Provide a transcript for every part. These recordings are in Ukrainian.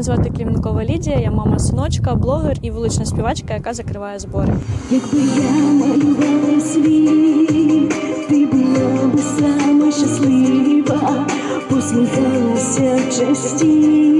Мене звати Клімникова Лідія, я мама синочка, блогер і вулична співачка, яка закриває збори. Якби я малювала світ, ти була би сама щаслива, посміхалася частіш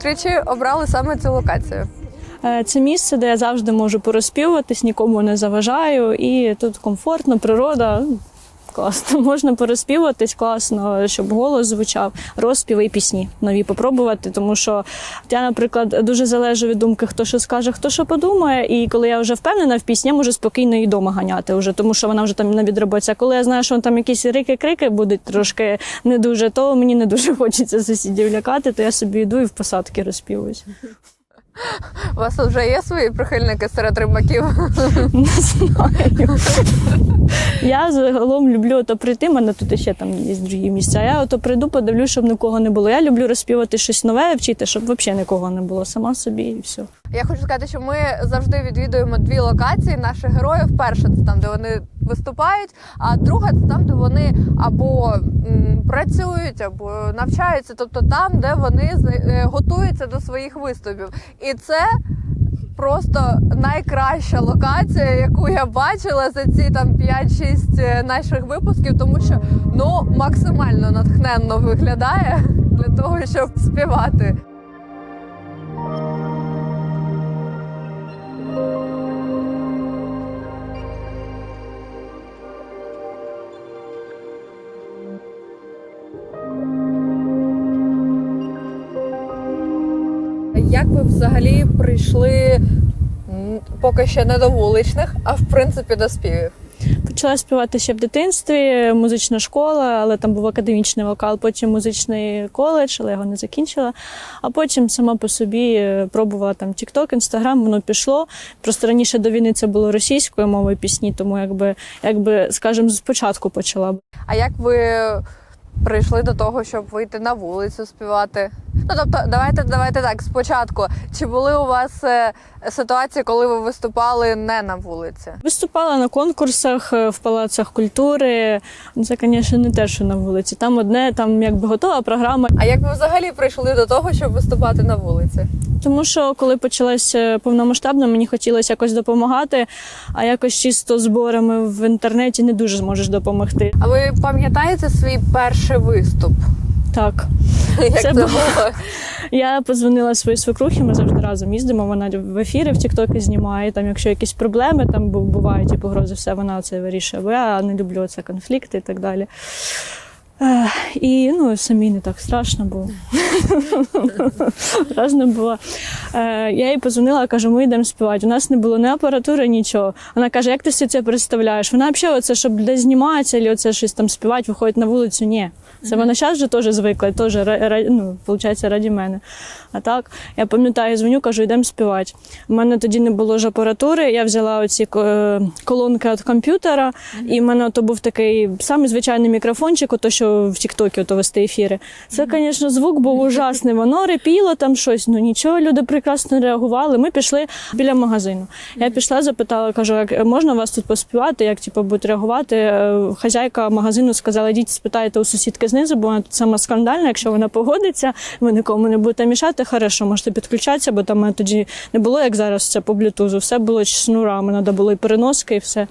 зустрічі обрали саме цю локацію. Е, Це місце, де я завжди можу порозпівуватись, нікому не заважаю, і тут комфортно, природа. Класно, можна порозпівуватись, класно, щоб голос звучав, розпіви і пісні нові попробувати. Тому що я, наприклад, дуже залежу від думки, хто що скаже, хто що подумає. І коли я вже впевнена в пісні, я можу спокійно і дома ганяти, вже, тому що вона вже там на відробиться. Коли я знаю, що там якісь рики-крики будуть трошки не дуже, то мені не дуже хочеться сусідів лякати, то я собі йду і в посадки розпівуюся. У вас вже є свої прихильники серед рибаків? Не знаю. Я загалом люблю то прийти. в мене тут ще там є другі місця. Я ото прийду, подивлюсь, щоб нікого не було. Я люблю розпівати щось нове, вчити, щоб взагалі нікого не було. Сама собі і все. Я хочу сказати, що ми завжди відвідуємо дві локації наших героїв. Перша це там, де вони виступають, а друга це там, де вони або працюють, або навчаються, тобто там, де вони е, готуються до своїх виступів. І це просто найкраща локація, яку я бачила за ці там 5-6 наших випусків, тому що ну максимально натхненно виглядає для того, щоб співати. Як ви взагалі прийшли поки ще не до вуличних, а в принципі до співів? Почала співати ще в дитинстві, музична школа, але там був академічний вокал, потім музичний коледж, але я його не закінчила. А потім сама по собі е, пробувала там TikTok, Instagram, воно пішло. Просто раніше до війни це було російською мовою пісні, тому якби, якби скажімо, спочатку почала. А як ви прийшли до того, щоб вийти на вулицю співати? Ну тобто, давайте давайте так. Спочатку, чи були у вас е, ситуації, коли ви виступали не на вулиці? Виступала на конкурсах е, в палацах культури. Ну, Це, звісно, не те, що на вулиці. Там одне, там якби готова програма. А як ви взагалі прийшли до того, щоб виступати на вулиці? Тому що коли почалася повномасштабно, мені хотілося якось допомагати, а якось чисто зборами в інтернеті не дуже зможеш допомогти. А ви пам'ятаєте свій перший виступ? Так, Як Це було- було? я позвонила своїй свекрухі, ми завжди разом їздимо. Вона в ефіри в Тіктокі знімає. Там, якщо якісь проблеми, там бувають і погрози, все вона це вирішує. Бо я не люблю це конфлікти і так далі. І ну, самі не так страшно було. Було. Е, я їй позвонила, кажу, ми йдемо співати. У нас не було ні апаратури, нічого. Вона каже, як ти все це представляєш? Вона взагалі, оце, щоб десь зніматися, або оце щось там співати, виходить на вулицю. Ні. Це вона зараз вже теж звикла, теж ну, виходить, раді мене. А так, я пам'ятаю, дзвоню, кажу, йдемо співати. У мене тоді не було ж апаратури, я взяла оці е, колонки від комп'ютера, і в мене то був такий самий звичайний мікрофончик, ото що в Тіктокі ото вести ефіри. Це, звісно, звук був ужасний. Воно репіло там щось. Ну нічого, люди прекрасно реагували. Ми пішли біля магазину. Я пішла, запитала, кажу, як можна вас тут поспівати, як типу, будуть реагувати. Е, Хазяйка магазину сказала, йдіть спитайте у сусідки знизу, бо вона тут сама скандальна. Якщо вона погодиться, ви нікому не будете мішати. Хорошо, можете підключатися, бо там тоді не було, як зараз це по блютузу. Все було шнурами, треба було і переноски, і все.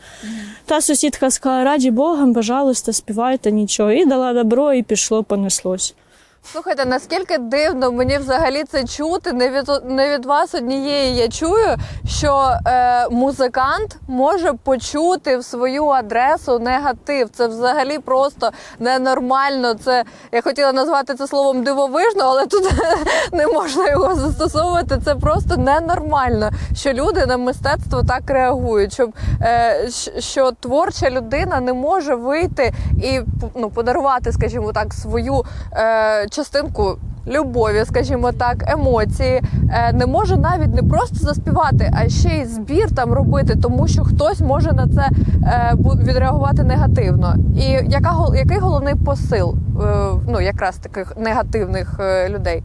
Та сусідка сказала, раді Богом, пожалуйста, співайте нічого. І дала добро, і пішло, понеслось. Слухайте, наскільки дивно мені взагалі це чути. Не від не від вас однієї я чую, що е, музикант може почути в свою адресу негатив. Це взагалі просто ненормально. Це я хотіла назвати це словом дивовижно, але тут не можна його застосовувати. Це просто ненормально, що люди на мистецтво так реагують. Щоб е, що творча людина не може вийти і ну, подарувати, скажімо так, свою е, частинку любові, скажімо так, емоції, е, не може навіть не просто заспівати, а ще й збір там робити, тому що хтось може на це е, відреагувати негативно. І яка який головний посил е, ну якраз таких негативних людей?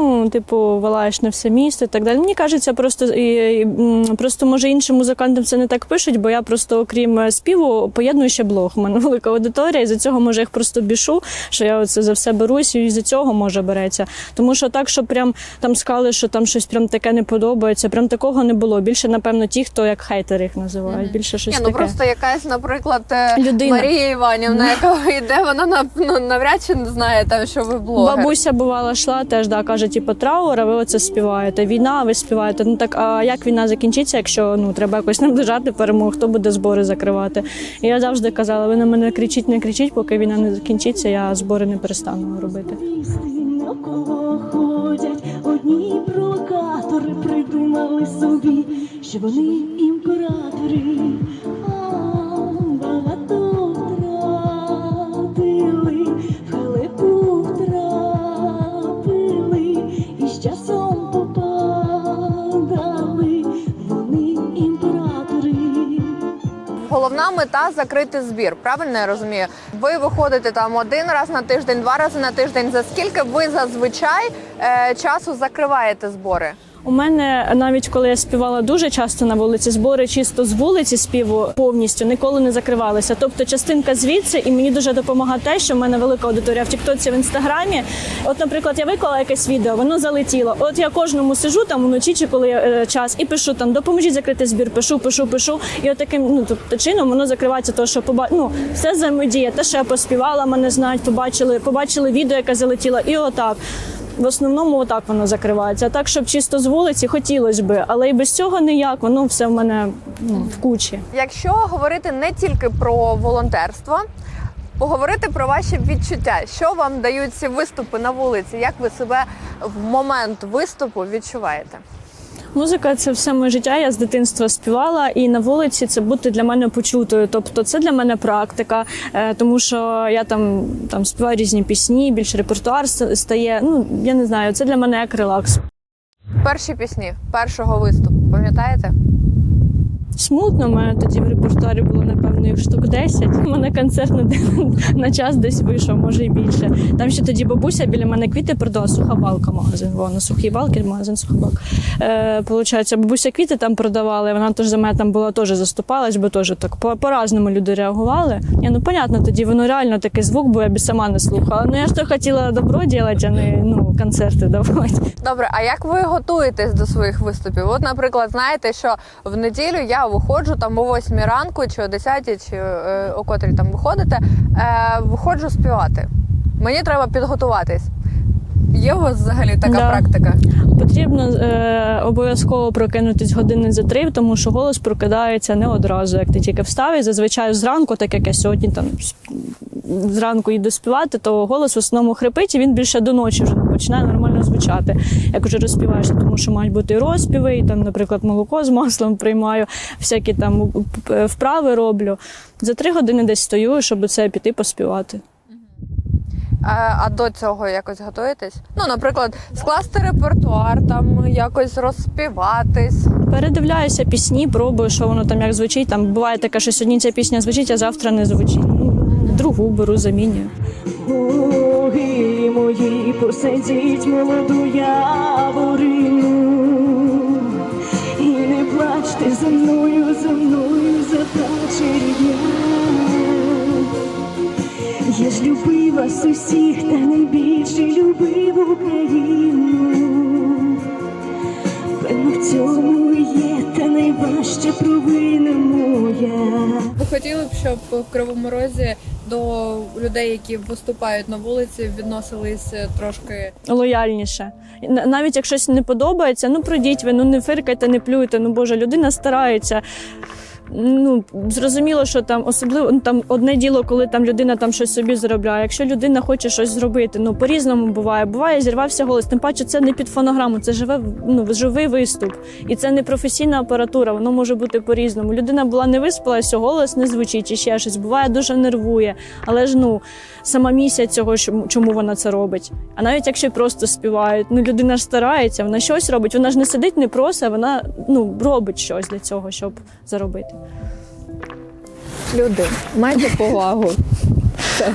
Ну, типу, вилаєш на все місто і так далі. Мені кажеться, просто і, і, просто може іншим музикантам це не так пишуть, бо я просто, окрім е, співу, поєдную ще блог. У мене велика аудиторія, і за цього може їх просто бішу, що я оце за все берусь, і за цього може береться. Тому що так, що прям там сказали, що там щось прям таке не подобається, прям такого не було. Більше, напевно, ті, хто як хейтери їх називають. Мгм. Більше щось Ні, ну таке. просто якась, наприклад, е, Людина. Марія Іванівна, яка йде, вона на- ну, навряд чи не знає там, що ви блогер. Бабуся бувала йшла, теж да, каже, типу, траур, а ви оце співаєте. Війна, ви співаєте. Ну так, а як війна закінчиться, якщо ну треба якось наближати перемогу, хто буде збори закривати? І я завжди казала, ви на мене кричіть, не кричіть, поки війна не закінчиться, я збори не перестану робити. Навколо ходять одні провокатори придумали собі, що вони імператори. Мета закрити збір. Правильно я розумію? Ви виходите там один раз на тиждень, два рази на тиждень. За скільки ви зазвичай е, часу закриваєте збори? У мене навіть коли я співала дуже часто на вулиці, збори чисто з вулиці співу повністю ніколи не закривалися. Тобто частинка звідси, і мені дуже допомагає те, що в мене велика аудиторія в Тіктоці в інстаграмі. От, наприклад, я виклала якесь відео, воно залетіло. От я кожному сижу там вночі чи коли е, час і пишу там допоможіть закрити збір. Пишу, пишу, пишу. І от таким ну тобто чином воно закривається, то що поба... ну, все взаємодія. Те, що я поспівала, мене знають, побачили, побачили відео, яке залетіло, і отак. В основному отак воно закривається. А так, щоб чисто з вулиці, хотілося би, але і без цього ніяк, воно все в мене ну, в кучі. Якщо говорити не тільки про волонтерство, поговорити про ваші відчуття, що вам дають ці виступи на вулиці, як ви себе в момент виступу відчуваєте? Музика це все моє життя. Я з дитинства співала, і на вулиці це бути для мене почутою. Тобто, це для мене практика, е, тому що я там, там співаю різні пісні, більш репертуар стає. Ну я не знаю, це для мене як релакс. Перші пісні першого виступу, пам'ятаєте? Смутно, у мене тоді в репертуарі було напевно штук 10. У мене концерт на, на час десь вийшов, може і більше. Там ще тоді бабуся біля мене квіти продала, суха балка магазин. Во, на сухій балки магазин суха балка. Е, получається, бабуся квіти там продавала, і вона теж за мене там була теж заступалась, бо теж так по- по-разному люди реагували. Ні, ну понятно, тоді воно реально такий звук, бо я б сама не слухала. Ну я ж то хотіла добро робити, а не ну, концерти давати. Добре, а як ви готуєтесь до своїх виступів? От, наприклад, знаєте, що в неділю я виходжу там о 8 ранку, чи о 10, чи е, о котрій там виходите, е, виходжу співати. Мені треба підготуватись. Є у вас взагалі така Да. практика? Потрібно е, обов'язково прокинутись години за три, тому що голос прокидається не одразу, як ти тільки встав. І зазвичай зранку, так як я сьогодні там зранку йду співати, то голос в основному хрипить, і він більше до ночі вже починає нормально звучати. Як вже розспіваєшся, тому що мають бути розпіви, і там, наприклад, молоко з маслом приймаю, всякі там е, вправи роблю. За три години десь стою, щоб це піти поспівати. А, а до цього якось готуєтесь? Ну, наприклад, скласти репертуар, там якось розспіватись. Передивляюся пісні, пробую, що воно там як звучить. Там буває таке, що сьогодні ця пісня звучить, а завтра не звучить. Ну, Другу беру, замінюю. Боги мої, посадіть молоду яворину І не плачте за мною, за мною заплаче рідня Я ж любив вас усіх, та найбільше любив Україну. Певно, в цьому є та найважча провина моя. Ви хотіли б, щоб в Кривому Розі до людей, які виступають на вулиці, відносились трошки Лояльніше. Навіть як щось не подобається, ну пройдіть ви, ну не фиркайте, не плюйте. Ну боже, людина старається. Ну зрозуміло, що там особливо ну, там одне діло, коли там людина там щось собі заробляє. Якщо людина хоче щось зробити, ну по-різному буває. Буває, зірвався голос. Тим паче, це не під фонограму, це живе ну живий виступ, і це не професійна апаратура. Воно може бути по-різному. Людина була не виспалася, голос не звучить і ще щось. Буває дуже нервує, але ж ну сама місія цього, чому- вона це робить. А навіть якщо просто співають, ну людина ж старається, вона щось робить. Вона ж не сидить, не просить, вона ну робить щось для цього, щоб заробити. Люди, майте повагу. Все.